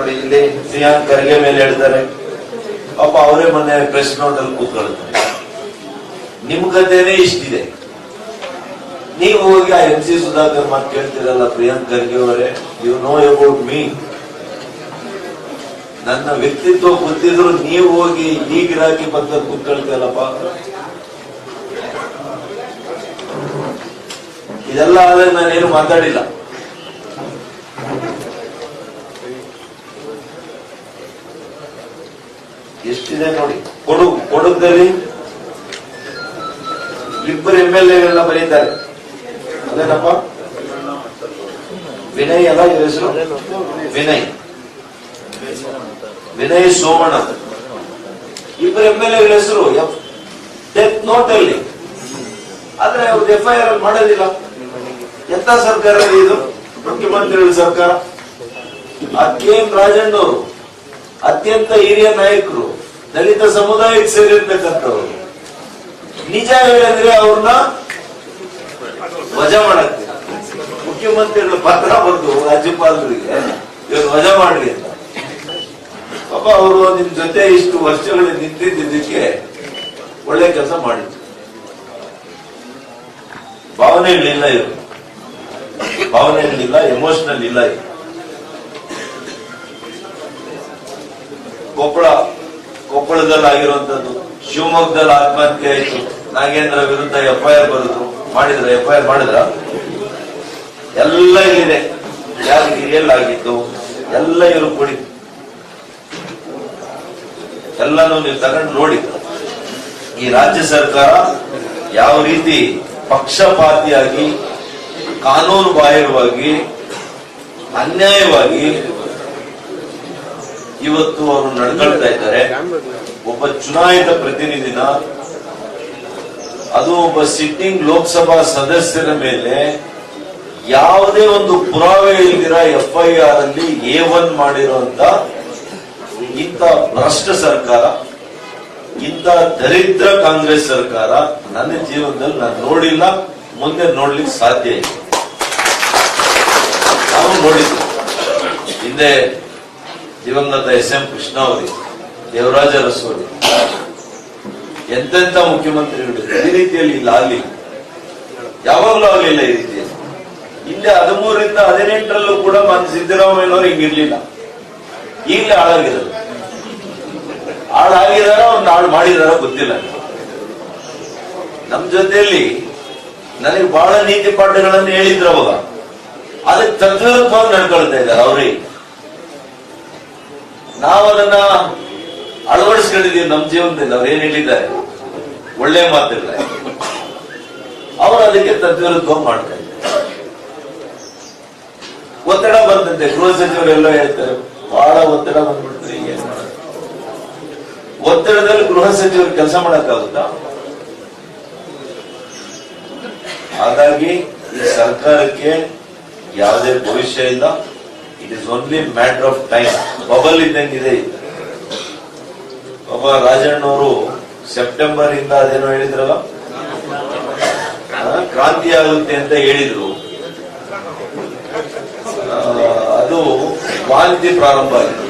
ನೋಡಿ, ಇಲ್ಲಿ ಪ್ರಿಯಾಂಕ್ ಖರ್ಗೆ ಮೇಲೆ ಹೇಳ್ತಾರೆ ಪಾಪ ಅವರೇ ಮೊನ್ನೆ ಪ್ರೆಸ್ ನೋಟ್ ಅಲ್ಲಿ ಕೂತ್ಕೊಳ್ತಾರೆ ನಿಮ್ ಕಥೆನೇ ಇಷ್ಟಿದೆ. ನೀವು ಹೋಗಿ ಆ ಎಂ ಸಿ ಸುಧಾಕರ್ ಮಾತು ಕೇಳ್ತೀರಲ್ಲ ಪ್ರಿಯಾಂಕ್ ಖರ್ಗೆ ಅವರೇ ಯು ನೋ ಅಬೌಟ್ ಮೀ ನನ್ನ ವ್ಯಕ್ತಿತ್ವ ಗೊತ್ತಿದ್ರು ನೀವು ಹೋಗಿ ಈ ಗಿರಾಕಿ ಬಂದ ಕೂತ್ಕೊಳ್ತೀರಲ್ಲಪ್ಪ. ಇದೆಲ್ಲ ಆದ್ರೆ ನಾನೇನು ಮಾತಾಡಿಲ್ಲ. ಎಷ್ಟಿದೆ ನೋಡಿ. ಕೊಡು ಕೊಡಗದಲ್ಲಿ ಇಬ್ಬರು ಎಂ ಎಲ್ ಎಗಳನ್ನ ಬರೀತಾರೆ. ಅದೇನಪ್ಪ? ವಿನಯ್ ಅಲ್ಲ ಹೆಸರು? ವಿನಯ್. ವಿನಯ್ ಸೋಮಣ್ಣ. ಇಬ್ಬರು ಎಂ ಎಲ್ ಎಗಳ ಹೆಸರು? ಡೆತ್ ನೋಟ್ ಅಲ್ಲಿ. ಆದ್ರೆ ಅವ್ರದ್ದು ಎಫ್ ಐ ಆರ್ ಮಾಡೋದಿಲ್ಲ. ಎಂತ ಸರ್ಕಾರ ಇದು? ಮುಖ್ಯಮಂತ್ರಿಗಳ ಸರ್ಕಾರ? ಆ ಕೆ ರಾಜಣ್ಣವರು, ಅತ್ಯಂತ ಹಿರಿಯ ನಾಯಕರು. ದಲಿತ ಸಮುದಾಯಕ್ಕೆ ಸೇರಿರ್ತಕ್ಕಂಥವ್ರು ನಿಜ ಹೇಳಿದ್ರೆ ಅವ್ರನ್ನ ವಜಾ ಮಾಡಕ್ಕೆ. ಮುಖ್ಯಮಂತ್ರಿಗಳ ಪತ್ರ ಬಂದು ರಾಜ್ಯಪಾಲರಿಗೆ, ಇವ್ರು ವಜಾ ಮಾಡ್ರಿ ಅಂತ. ಪಾಪ ಅವರು ನಿಮ್ ಜೊತೆ ಇಷ್ಟು ವರ್ಷಗಳಲ್ಲಿ ನಿಂತಿದ್ದಕ್ಕೆ ಒಳ್ಳೆ ಕೆಲಸ ಮಾಡಿದ್ರು. ಭಾವನೆಗಳಿಲ್ಲ ಇವರು. ಭಾವನೆಗಳಿಲ್ಲ ಎಮೋಷನಲ್ ಇಲ್ಲ ಇವರು. ಕೊಪ್ಪಳ ಕೊಪ್ಪಳದಲ್ಲಿ ಆಗಿರುವಂತದ್ದು ಶಿವಮೊಗ್ಗದಲ್ಲಿ ಆತ್ಮಹತ್ಯೆ ಆಯಿತು ನಾಗೇಂದ್ರ ವಿರುದ್ಧ ಎಫ್ಐಆರ್ ಬರೆದ್ರು ಮಾಡಿದ್ರ ಎಫ್ ಐ ಆರ್ ಮಾಡಿದ್ರ? ಎಲ್ಲ ಇಲ್ಲಿದೆ. ಯಾದಗಿರಿಯಲ್ಲಿ ಆಗಿತ್ತು ಎಲ್ಲ ಇವರು ಕೊಡಿ. ಎಲ್ಲಾನು ನೀವು ತಗೊಂಡು ನೋಡಿ. ಈ ರಾಜ್ಯ ಸರ್ಕಾರ ಯಾವ ರೀತಿ ಪಕ್ಷಪಾತಿಯಾಗಿ ಕಾನೂನು ಬಾಹಿರವಾಗಿ ಅನ್ಯಾಯವಾಗಿ ಇವತ್ತು ಅವರು ನಡ್ಕೊಳ್ತಾ ಇದ್ದಾರೆ. ಒಬ್ಬ ಚುನಾಯಿತ ಪ್ರತಿನಿಧಿನ ಅದು ಒಬ್ಬ ಸಿಟ್ಟಿಂಗ್ ಲೋಕಸಭಾ ಸದಸ್ಯರ ಮೇಲೆ ಯಾವುದೇ ಒಂದು ಪುರಾವೆ ಇಲ್ದಿರ ಎಫ್ ಐ ಆರ್ ಅಲ್ಲಿ ಎ ಒನ್ ಮಾಡಿರುವಂತ ಇಂಥ ಭ್ರಷ್ಟ ಸರ್ಕಾರ, ಇಂಥ ದರಿದ್ರ ಕಾಂಗ್ರೆಸ್ ಸರ್ಕಾರ ನನ್ನ ಜೀವನದಲ್ಲಿ ನಾನು ನೋಡಿಲ್ಲ, ಮುಂದೆ ನೋಡ್ಲಿಕ್ಕೆ ಸಾಧ್ಯ ಇಲ್ಲ. ನಾವು ನೋಡಿದ್ವಿ ಹಿಂದೆ ದಿವಂಗತ ಎಸ್ ಎಂ ಕೃಷ್ಣ ಅವರಿಗೆ ದೇವರಾಜ ಅರಸು ಎಂತೆಂತ ಮುಖ್ಯಮಂತ್ರಿಗಳು ಈ ರೀತಿಯಲ್ಲಿ ಇಲ್ಲ, ಅಲ್ಲಿ. ಯಾವಾಗಲೂ ಆಗಲಿಲ್ಲ ಈ ರೀತಿಯಲ್ಲಿ ಇಲ್ಲಿ ಹದಿಮೂರರಿಂದ ಹದಿನೆಂಟರಲ್ಲೂ ಕೂಡ ಮಾನ್ಯ ಸಿದ್ದರಾಮಯ್ಯನವರು ಹಿಂಗಿರ್ಲಿಲ್ಲ ಈಗಲೇ ಹಾಳಾಗಿರೋದು. ಹಾಳಾಗಿದಾರ ಒಂದು ಹಾಳು ಮಾಡಿದಾರ ಗೊತ್ತಿಲ್ಲ. ನಮ್ ಜೊತೆಯಲ್ಲಿ ನನಗೆ ಬಹಳ ನೀತಿ ಪಾಠಗಳನ್ನು ಹೇಳಿದ್ರು ಅವಾಗ. ಅದಕ್ಕೆ ತದ್ವಿರುದ್ಧವಾಗಿ ನಡ್ಕೊಳ್ತಾ ಇದ್ದಾರೆ ಅವ್ರಿಗೆ ನಾವು ಅದನ್ನ ಅಳವಡಿಸ್ಕೊಂಡಿದೀವಿ ನಮ್ಮ ಜೀವನದಲ್ಲಿ. ಅವ್ರು ಏನ್ ಹೇಳಿದ್ದಾರೆ? ಒಳ್ಳೆ ಮಾತಿಲ್ಲ ಅವರು ಅದಕ್ಕೆ ತದ್ವಿರುದ್ಧ ಮಾಡ್ತಾ ಇದ್ದಾರೆ. ಒತ್ತಡ ಬಂದಂತೆ ಗೃಹ ಸಚಿವರೆಲ್ಲ ಹೇಳ್ತಾರೆ, ಬಹಳ ಒತ್ತಡ ಬಂದ್ಬಿಡ್ತಾರೆ ಒತ್ತಡದಲ್ಲಿ ಗೃಹ ಸಚಿವರು ಕೆಲಸ ಮಾಡಕ್ಕಾಗುತ್ತಾ? ಹಾಗಾಗಿ ಸರ್ಕಾರಕ್ಕೆ ಯಾವುದೇ ಭವಿಷ್ಯ ಇಲ್ಲ. It is only matter of time bubble ಇದೆ ಒಬ್ಬ ರಾಜಣ್ಣವರು ಸೆಪ್ಟೆಂಬರ್ ಇಂದ ಅದೇನೋ ಹೇಳಿದ್ರಲ್ಲ? ಕ್ರಾಂತಿ ಆಗುತ್ತೆ ಅಂತ ಹೇಳಿದ್ರು. ಅದು ವಾಂತಿ ಪ್ರಾರಂಭ ಆಯಿತು.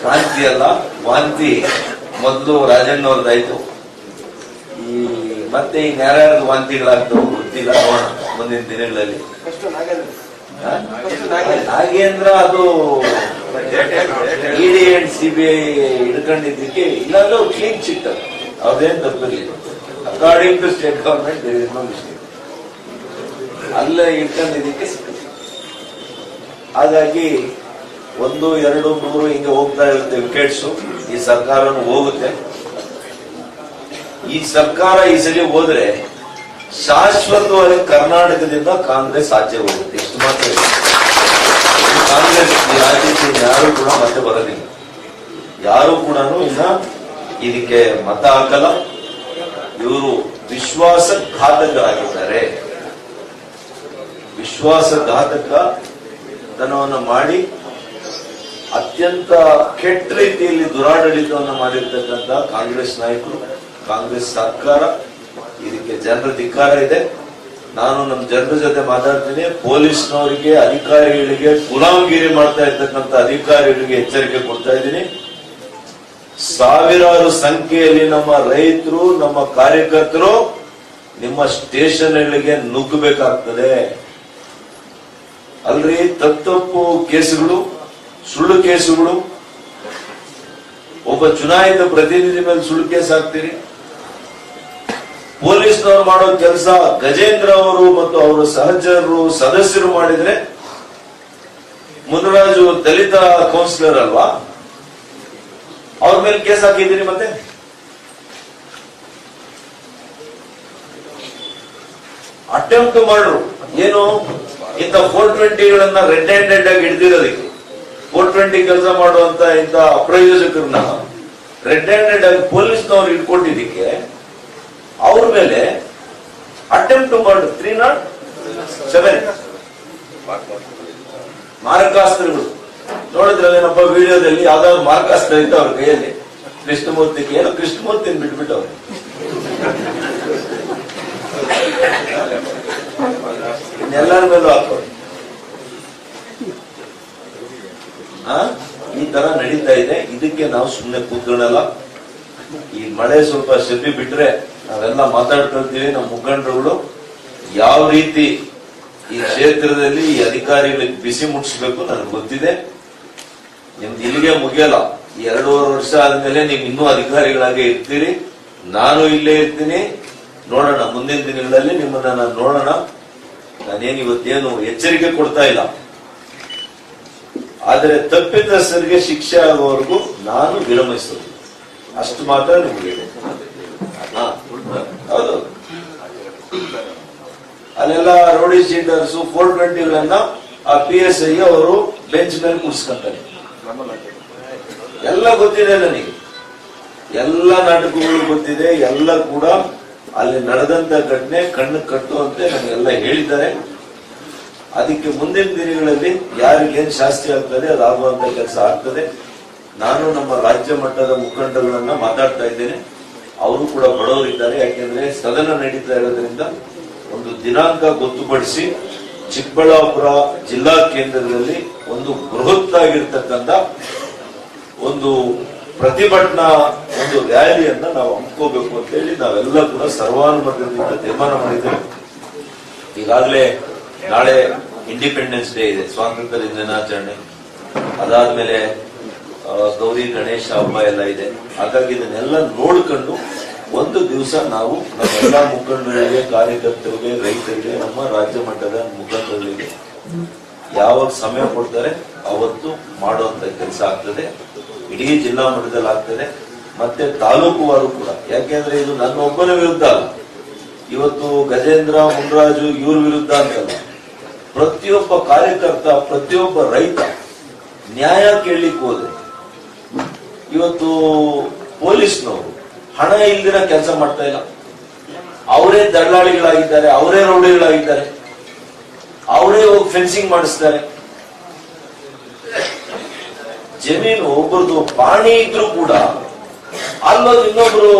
ಕ್ರಾಂತಿ ಅಲ್ಲ, ವಾಂತಿ ಮೊದಲು ರಾಜಣ್ಣವ್ರದ್ದಾಯ್ತು. ಈ ಮತ್ತೆ ಈಗ ಯಾರ್ಯಾರ್ದು ವಾಂತಿಗಳಾಗ್ತವೆ ಗೊತ್ತಿಲ್ಲ, ನೋಡೋಣ ಮುಂದಿನ ದಿನಗಳಲ್ಲಿ? ನಾಗೇಂದ್ರ ಅದು ಇಡಿ ಅಂಡ್ ಸಿಬಿಐ ಹಿಡ್ಕೊಂಡಿದ್ದಕ್ಕೆ ಇಲ್ಲಾಂದ್ರೆ ಕ್ಲೀನ್ ಚಿಟ್ ಅದು. ಅದೇನು ತಪ್ಪಿರಲಿಲ್ಲ according to state government no mistake ಅಲ್ಲೇ ಇಟ್ಕೊಂಡಿದ್ದಕ್ಕೆ ಹಾಗಾಗಿ ಒಂದು, ಎರಡು, ಮೂರು ಹಿಂಗೆ ಹೋಗ್ತಾ ಇರುತ್ತೆ ವಿಕೆಟ್ಸ್. ಈ ಸರ್ಕಾರನು ಹೋಗುತ್ತೆ. ಈ ಸರ್ಕಾರ ಈ ಸಲ ಹೋದ್ರೆ ಶಾಶ್ವತವಾಗಿ ಕರ್ನಾಟಕದಿಂದ ಕಾಂಗ್ರೆಸ್ ಆಚೆ ಹೋಗುತ್ತೆ. ಮಾತ್ರ ಕಾಂಗ್ರೆಸ್ ರಾಜಕೀಯ ಯಾರು ಕೂಡ ಮತ್ತೆ ಬರಲಿಲ್ಲ. ಯಾರು ಕೂಡ ಇನ್ನ ಇದಕ್ಕೆ ಮತ ಹಾಕಲ್ಲ. ಇವರು ವಿಶ್ವಾಸಘಾತಕರಾಗಿದ್ದಾರೆ. ವಿಶ್ವಾಸಘಾತಕ ತನವನ್ನು ಮಾಡಿ, ಅತ್ಯಂತ ಕೆಟ್ಟ ರೀತಿಯಲ್ಲಿ ದುರಾಡಳಿತವನ್ನು ಮಾಡಿರ್ತಕ್ಕಂಥ ಕಾಂಗ್ರೆಸ್ ನಾಯಕರು, ಕಾಂಗ್ರೆಸ್ ಸರ್ಕಾರ, ಇದಕ್ಕೆ ಜನರ ಧಿಕ್ಕಾರ ಇದೆ. ನಾನು ನಮ್ಮ ಜನರ ಜೊತೆ ಮಾತಾಡ್ತೀನಿ. ಪೊಲೀಸ್ನವರಿಗೆ, ಅಧಿಕಾರಿಗಳಿಗೆ ಗುಲಾಮಗಿರಿ ಮಾಡ್ತಾ ಇರ್ತಕ್ಕಂಥ ಅಧಿಕಾರಿಗಳಿಗೆ ಎಚ್ಚರಿಕೆ ಕೊಡ್ತಾ ಇದ್ದೀನಿ. ಸಾವಿರಾರು ಸಂಖ್ಯೆಯಲ್ಲಿ ನಮ್ಮ ರೈತರು, ನಮ್ಮ ಕಾರ್ಯಕರ್ತರು ನಿಮ್ಮ ಸ್ಟೇಷನ್ಗಳಿಗೆ ನುಗ್ಗಬೇಕಾಗ್ತದೆ. ಅಲ್ರಿ ತಪ್ಪು ಕೇಸುಗಳು, ಸುಳ್ಳು ಕೇಸುಗಳು. ಒಬ್ಬ ಚುನಾಯಿತ ಪ್ರತಿನಿಧಿ ಮೇಲೆ ಸುಳ್ಳು ಕೇಸ್ ಹಾಕ್ತೀರಿ? ಪೊಲೀಸ್ನವರು ಮಾಡೋ ಕೆಲಸ ಗಜೇಂದ್ರ ಅವರು ಮತ್ತು ಅವರ ಸಹಜರು ಸದಸ್ಯರು ಮಾಡಿದ್ರೆ ಮುನರಾಜು ದಲಿತ ಕೌನ್ಸಿಲರ್ ಅಲ್ವಾ? ಅವ್ರ ಮೇಲೆ ಕೇಸ್ ಹಾಕಿದ್ದೀರಿ ಮತ್ತೆ? ಅಟೆಂಪ್ಟ್ ಮಾಡ್ರು. ಏನು? ಇಂತ ಫೋರ್ ಟ್ವೆಂಟಿಗಳನ್ನ ರೆಡ್ ಹ್ಯಾಂಡೆಡ್ ಆಗಿ ಹಿಡಿದಿರೋದಕ್ಕೆ. ಫೋರ್ ಟ್ವೆಂಟಿ ಕೆಲಸ ಮಾಡುವಂತ ಇಂತ ಅಪ್ರಯೋಜಕರನ್ನ ರೆಡ್ ಹ್ಯಾಂಡೆಡ್ ಆಗಿ ಪೊಲೀಸ್ನವ್ರು ಇಟ್ಕೊಂಡಿದ್ದಕ್ಕೆ ಮೇಲೆ ಅಟೆಂಪ್ಟ್ ಮಾಡು ತ್ರೀ ನಾಟ್ ಸೆವೆನ್ ಮಾರಕಾಸ್ತ್ರಗಳು. ನೋಡಿದ್ರಲ್ಲೇನಪ್ಪ ವಿಡಿಯೋದಲ್ಲಿ ಯಾವ್ದಾದ್ರು ಮಾರಕಾಸ್ತ್ರ ಇತ್ತು ಅವ್ರ ಕೈಯಲ್ಲಿ? ಕೃಷ್ಣಮೂರ್ತಿಗೆ ಏನೋ ಕೃಷ್ಣಮೂರ್ತಿನ ಬಿಟ್ಬಿಟ್ಟವ್ರೆ. ಇನ್ನೆಲ್ಲರ ಮೇಲೂ ಹಾಕೋರು? ಈ ತರ ನಡೀತಾ ಇದೆ. ಇದಕ್ಕೆ ನಾವು ಸುಮ್ಮನೆ ಕೂತ್ಕೊಳ್ಳಲ್ಲ. ಈ ಮಳೆ ಸ್ವಲ್ಪ ಸೆಬ್ಬಿ ಬಿಟ್ರೆ ನಾವೆಲ್ಲ ಇರ್ತೀವಿ ನಮ್ಮ ಮುಖಂಡರುಗಳು. ಯಾವ ರೀತಿ ಈ ಕ್ಷೇತ್ರದಲ್ಲಿ ಈ ಅಧಿಕಾರಿಗಳಿಗೆ ಬಿಸಿ ಮುಟ್ಟಿಸ್ಬೇಕು ನನಗೆ ಗೊತ್ತಿದೆ. ನಿಮ್ದು ಇಲ್ಲಿಗೆ ಮುಗಿಯಲ್ಲ. ಎರಡೂವರೆ ವರ್ಷ ಆದ್ಮೇಲೆ ನೀವು ಇನ್ನೂ ಅಧಿಕಾರಿಗಳಾಗೆ ಇರ್ತೀರಿ. ನಾನು ಇಲ್ಲೇ ಇರ್ತೀನಿ. ನೋಡೋಣ, ಮುಂದಿನ ದಿನಗಳಲ್ಲಿ ನಿಮ್ಮನ್ನ ನಾನು ನೋಡೋಣ. ನಾನೇನು ಇವತ್ತೇನು ಎಚ್ಚರಿಕೆ ಕೊಡ್ತಾ ಇಲ್ಲ. ಆದರೆ ತಪ್ಪಿತಸ್ಥರಿಗೆ ಶಿಕ್ಷೆ ಆಗುವವರೆಗೂ ನಾನು ವಿರಮಿಸೋದು. ಅಷ್ಟು ಮಾತ್ರ ನಿಮ್ಗೆ ಹೇಳಿ. ಹಾ, ಹೌದು ಅಲ್ಲೆಲ್ಲ ರೋಡಿ ಶೀಟರ್ಸ್ ಫೋರ್ ಟ್ವೆಂಟಿಗಳನ್ನ ಆ ಪಿ ಎಸ್ ಐ ಅವರು ಬೆಂಚ್ ಮೇಲೆ ಕೂರಿಸ್ಕೊಂತಾರೆ. ಎಲ್ಲ ಗೊತ್ತಿದೆ ನನಗೆ ಎಲ್ಲ ನಾಟಕಗಳು ಗೊತ್ತಿದೆ, ಎಲ್ಲ ಕೂಡ ಅಲ್ಲಿ ನಡೆದಂತ ಘಟನೆ, ಕಣ್ಣು ಕಟ್ಟುವಂತೆ ನನಗೆಲ್ಲ ಹೇಳಿದ್ದಾರೆ. ಅದಕ್ಕೆ ಮುಂದಿನ ದಿನಗಳಲ್ಲಿ ಯಾರಿಗೇನ್ ಶಾಸ್ತಿ ಆಗ್ತದೆ ಅದಾಗುವಂತ ಕೆಲಸ ಆಗ್ತದೆ. ನಾನು ನಮ್ಮ ರಾಜ್ಯ ಮಟ್ಟದ ಮುಖಂಡಗಳನ್ನ ಮಾತಾಡ್ತಾ ಇದ್ದೇನೆ. ಅವರು ಕೂಡ ಬಡವರಿದ್ದಾರೆ, ಯಾಕೆಂದ್ರೆ ಸದನ ನಡೀತಾ ಇರೋದ್ರಿಂದ ಒಂದು ದಿನಾಂಕ ಗೊತ್ತುಪಡಿಸಿ ಚಿಕ್ಕಬಳ್ಳಾಪುರ ಜಿಲ್ಲಾ ಕೇಂದ್ರದಲ್ಲಿ ಒಂದು ಬೃಹತ್ ಆಗಿರ್ತಕ್ಕಂಥ ಒಂದು ಪ್ರತಿಭಟನಾ ಒಂದು ರ್ಯಾಲಿಯನ್ನ ನಾವು ಹಮ್ಮಿಕೋಬೇಕು ಅಂತ ಹೇಳಿ ನಾವೆಲ್ಲ ಕೂಡ ಸರ್ವಾನುಮತದಿಂದ ತೀರ್ಮಾನ ಮಾಡಿದ್ದೇವೆ. ಈಗಾಗಲೇ ನಾಳೆ ಇಂಡಿಪೆಂಡೆನ್ಸ್ ಡೇ ಇದೆ ಸ್ವಾತಂತ್ರ್ಯ ದಿನಾಚರಣೆ. ಅದಾದ್ಮೇಲೆ ಗೌರಿ ಗಣೇಶ ಹಬ್ಬ ಎಲ್ಲ ಇದೆ. ಹಾಗಾಗಿ ಇದನ್ನೆಲ್ಲ ನೋಡ್ಕೊಂಡು ಒಂದು ದಿವಸ ನಾವು ನಮ್ಮೆಲ್ಲ ಮುಖಂಡರಿಗೆ, ಕಾರ್ಯಕರ್ತರಿಗೆ, ರೈತರಿಗೆ, ನಮ್ಮ ರಾಜ್ಯ ಮಟ್ಟದ ಮುಖಂಡರಿಗೆ ಯಾವಾಗ ಸಮಯ ಕೊಡ್ತಾರೆ ಅವತ್ತು ಮಾಡುವಂತ ಕೆಲಸ ಆಗ್ತದೆ. ಇಡೀ ಜಿಲ್ಲಾ ಮಟ್ಟದಲ್ಲಿ ಆಗ್ತದೆ. ಮತ್ತೆ ತಾಲೂಕುವಾರು ಕೂಡ. ಯಾಕೆಂದ್ರೆ ಇದು ನನ್ನ ಒಬ್ಬನ ವಿರುದ್ಧ ಅಲ್ಲ. ಇವತ್ತು ಗಜೇಂದ್ರ, ಮುನ್ರಾಜು ಇವ್ರ ವಿರುದ್ಧ ಅಂತಲ್ಲ. ಪ್ರತಿಯೊಬ್ಬ ಕಾರ್ಯಕರ್ತ, ಪ್ರತಿಯೊಬ್ಬ ರೈತ ನ್ಯಾಯ ಕೇಳಲಿಕ್ಕೆ ಹೋದ್ರೆ ಇವತ್ತು ಪೊಲೀಸ್ನವರು ಹಣ ಇಲ್ದಿರ ಕೆಲಸ ಮಾಡ್ತಾ ಇಲ್ಲ. ಅವರೇ ದಳ್ಳಾಳಿಗಳಾಗಿದ್ದಾರೆ ಅವರೇ ರೌಡಿಗಳಾಗಿದ್ದಾರೆ. ಅವರೇ ಹೋಗಿ ಫೆನ್ಸಿಂಗ್ ಮಾಡಿಸ್ತಾರೆ. ಜಮೀನು ಒಬ್ಬರದು ಪಾಣಿ ಇದ್ರೂ ಕೂಡ ಅಲ್ಲೊಂದು ಇನ್ನೊಬ್ರು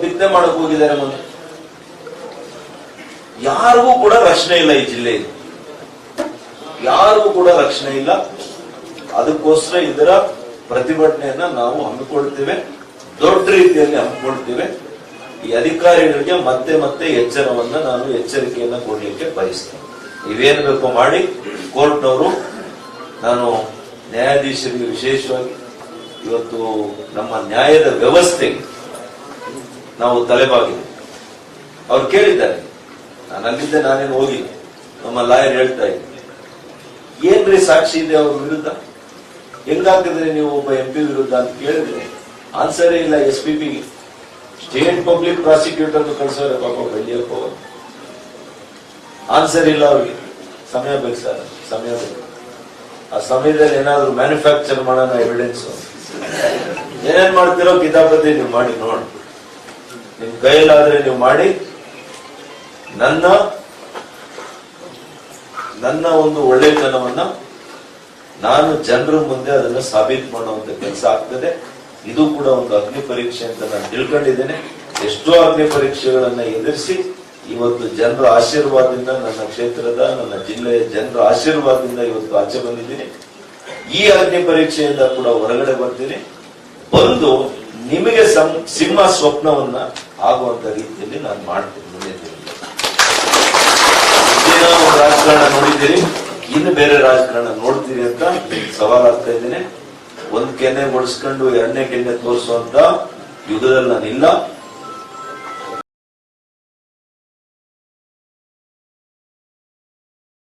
ಬಿತ್ತನೆ ಮಾಡಕ್ ಹೋಗಿದ್ದಾರೆ ಮೊನ್ನೆ. ಯಾರಿಗೂ ಕೂಡ ರಕ್ಷಣೆ ಇಲ್ಲ ಈ ಜಿಲ್ಲೆಯಲ್ಲಿ. ಯಾರಿಗೂ ಕೂಡ ರಕ್ಷಣೆ ಇಲ್ಲ. ಅದಕ್ಕೋಸ್ಕರ ಇದರ ಪ್ರತಿಭಟನೆಯನ್ನ ನಾವು ಹಮ್ಮಿಕೊಳ್ತೇವೆ. ದೊಡ್ಡ ರೀತಿಯಲ್ಲಿ ಹಮ್ಮಿಕೊಳ್ತೇವೆ ಈ ಅಧಿಕಾರಿಗಳಿಗೆ ಮತ್ತೆ ಮತ್ತೆ ಎಚ್ಚರವನ್ನ ನಾನು ಎಚ್ಚರಿಕೆಯನ್ನ ಕೊಡ್ಲಿಕ್ಕೆ ಬಯಸ್ತೇನೆ. ನೀವೇನು ಬೇಕೋ ಮಾಡಿ, ಕೋರ್ಟ್ನವರು ನಾನು ನ್ಯಾಯಾಧೀಶರಿಗೆ ವಿಶೇಷವಾಗಿ ಇವತ್ತು ನಮ್ಮ ನ್ಯಾಯದ ವ್ಯವಸ್ಥೆಗೆ ನಾವು ತಲೆಬಾಗಿದೆ ಅವ್ರು ಕೇಳಿದ್ದಾರೆ. ನಾನು ಅಲ್ಲಿದ್ದೆ ನಾನೇನು ಹೋಗಿ ನಮ್ಮ ಲಾಯರ್ ಹೇಳ್ತಾ ಇದ್ದೆ ಏನ್ರಿ ಸಾಕ್ಷಿ ಇದೆ ಅವ್ರ ವಿರುದ್ಧ? ಹೆಂಗಾಗಿದ್ರೆ ನೀವು ಒಬ್ಬ ಎಂ ಪಿ ವಿರುದ್ಧ ಅಂತ ಕೇಳಿದ್ರೆ ಆನ್ಸರೇ ಇಲ್ಲ ಎಸ್ ಪಿ ಪಿಗೆ ಸ್ಟೇಟ್ ಪಬ್ಲಿಕ್ ಪ್ರಾಸಿಕ್ಯೂಟರ್ ಕಳ್ಸೋರೆ ಪಾಪ ಬೆಳ್ಳಿಯಪ್ಪ ಆನ್ಸರ್ ಇಲ್ಲ ಅವ್ರಿಗೆ ಸಮಯ ಬೇಕು ಸರ್ ಸಮಯ ಬೇಕು ಆ ಸಮಯದಲ್ಲಿ ಏನಾದ್ರು ಮ್ಯಾನುಫ್ಯಾಕ್ಚರ್ ಮಾಡೋಣ ಎವಿಡೆನ್ಸ್ ಏನೇನ್ ಮಾಡ್ತಿರೋ ಕಿತಾಪತಿ ನೀವು ಮಾಡಿ, ನೋಡಿ. ನಿಮ್ ಕೈಯಲ್ಲಾದ್ರೆ ನೀವು ಮಾಡಿ. ನನ್ನ ನನ್ನ ಒಂದು ಒಳ್ಳೆತನವನ್ನ ನಾನು ಜನರ ಮುಂದೆ ಅದನ್ನು ಸಾಬೀತು ಮಾಡುವಂತ ಕೆಲಸ ಆಗ್ತದೆ. ಇದು ಕೂಡ ಒಂದು ಅಗ್ನಿ ಪರೀಕ್ಷೆ ಅಂತ ನಾನು ತಿಳ್ಕೊಂಡಿದ್ದೇನೆ. ಎಷ್ಟೋ ಅಗ್ನಿ ಪರೀಕ್ಷೆಗಳನ್ನ ಎದುರಿಸಿ ಇವತ್ತು ಜನರ ಆಶೀರ್ವಾದದಿಂದ ನನ್ನ ಕ್ಷೇತ್ರದ, ನನ್ನ ಜಿಲ್ಲೆಯ ಜನರ ಆಶೀರ್ವಾದದಿಂದ ಇವತ್ತು ಆಚೆ ಬಂದಿದ್ದೀನಿ. ಈ ಅಗ್ನಿ ಪರೀಕ್ಷೆಯಿಂದ ಕೂಡ ಹೊರಗಡೆ ಬರ್ತೀನಿ. ಬಂದು ನಿಮಗೆ ಸಿಂಹ ಸ್ವಪ್ನವನ್ನ ಆಗುವಂತ ರೀತಿಯಲ್ಲಿ ನಾನು ಮಾಡ್ತೀನಿ ಒಂದು ರಾಜಕಾರಣ ನೋಡಿದ್ದೀರಿ. ಇನ್ನು ಬೇರೆ ರಾಜಕಾರಣ ನೋಡ್ತೀರಿ ಅಂತ ಸವಾಲ್ ಆಗ್ತಾ ಇದ್ದೀನಿ. ಒಂದ್ ಕೆನೆ ಮುಡಿಸ್ಕೊಂಡು ಎರಡನೇ ಕೆನೆ ತೋರಿಸುವಂತ ಯುಗದಲ್ಲಿ ನಾನಿಲ್ಲ.